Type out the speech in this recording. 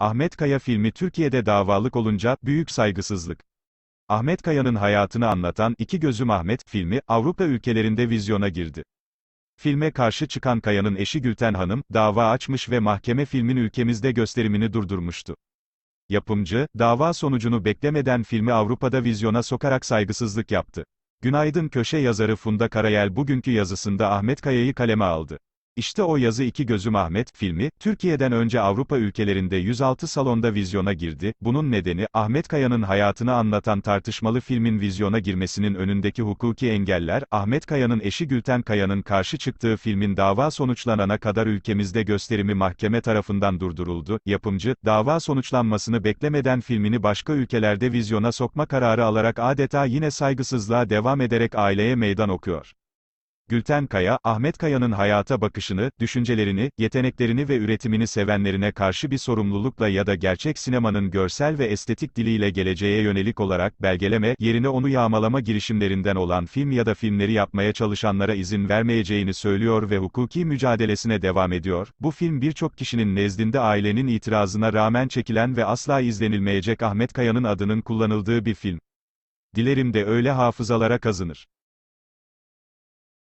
Ahmet Kaya filmi Türkiye'de davalık olunca, büyük saygısızlık. Ahmet Kaya'nın hayatını anlatan İki Gözüm Ahmet filmi, Avrupa ülkelerinde vizyona girdi. Filme karşı çıkan Kaya'nın eşi Gülten Hanım, dava açmış ve mahkeme filmin ülkemizde gösterimini durdurmuştu. Yapımcı, dava sonucunu beklemeden filmi Avrupa'da vizyona sokarak saygısızlık yaptı. Günaydın köşe yazarı Funda Karayel bugünkü yazısında Ahmet Kaya'yı kaleme aldı. İşte o yazı İki Gözüm Ahmet filmi, Türkiye'den önce Avrupa ülkelerinde 106 salonda vizyona girdi. Bunun nedeni, Ahmet Kaya'nın hayatını anlatan tartışmalı filmin vizyona girmesinin önündeki hukuki engeller, Ahmet Kaya'nın eşi Gülten Kaya'nın karşı çıktığı filmin dava sonuçlanana kadar ülkemizde gösterimi mahkeme tarafından durduruldu. Yapımcı, dava sonuçlanmasını beklemeden filmini başka ülkelerde vizyona sokma kararı alarak adeta yine saygısızlığa devam ederek aileye meydan okuyor. Gülten Kaya, Ahmet Kaya'nın hayata bakışını, düşüncelerini, yeteneklerini ve üretimini sevenlerine karşı bir sorumlulukla ya da gerçek sinemanın görsel ve estetik diliyle geleceğe yönelik olarak belgeleme, yerine onu yağmalama girişimlerinden olan film ya da filmleri yapmaya çalışanlara izin vermeyeceğini söylüyor ve hukuki mücadelesine devam ediyor. Bu film birçok kişinin nezdinde ailenin itirazına rağmen çekilen ve asla izlenilmeyecek Ahmet Kaya'nın adının kullanıldığı bir film. Dilerim de öyle hafızalara kazınır.